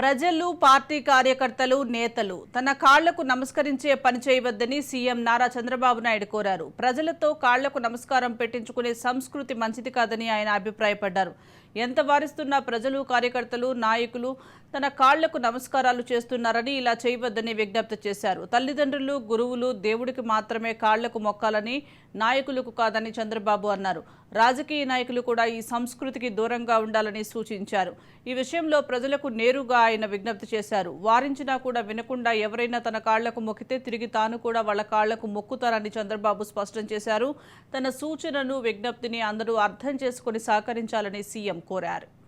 ప్రజలు పార్టీ కార్యకర్తలు నేతలు తన కాళ్ళకు నమస్కరించే పని చేయవద్దని సీఎం నారా చంద్రబాబు నాయుడు కోరారు. ప్రజలతో కాళ్ళకు నమస్కారం పెట్టించుకునే సంస్కృతి మంచిది కాదని ఆయన అభిప్రాయపడ్డారు. ఎంత వారిస్తున్నా ప్రజలు కార్యకర్తలు నాయకులు తన కాళ్ళకు నమస్కారాలు చేస్తున్నారని ఇలా చేయవద్దని విజ్ఞప్తి చేశారు. తల్లిదండ్రులు గురువులు దేవుడికి మాత్రమే కాళ్ళకు మొక్కాలని నాయకులకు కాదని చంద్రబాబు అన్నారు. రాజకీయ నాయకులు కూడా ఈ సంస్కృతికి దూరంగా ఉండాలని సూచించారు. ఈ విషయంలో ప్రజలకు నేరుగా ఆయన విజ్ఞప్తి చేశారు. వారించినా కూడా వినకుండా ఎవరైనా తన కాళ్ళకు మొక్కితే తిరిగి తాను కూడా వాళ్ళ కాళ్ళకు మొక్కుతారని చంద్రబాబు స్పష్టం చేశారు. తన సూచనను విజ్ఞప్తిని అందరూ అర్థం చేసుకుని సహకరించాలని సీఎం కోరారు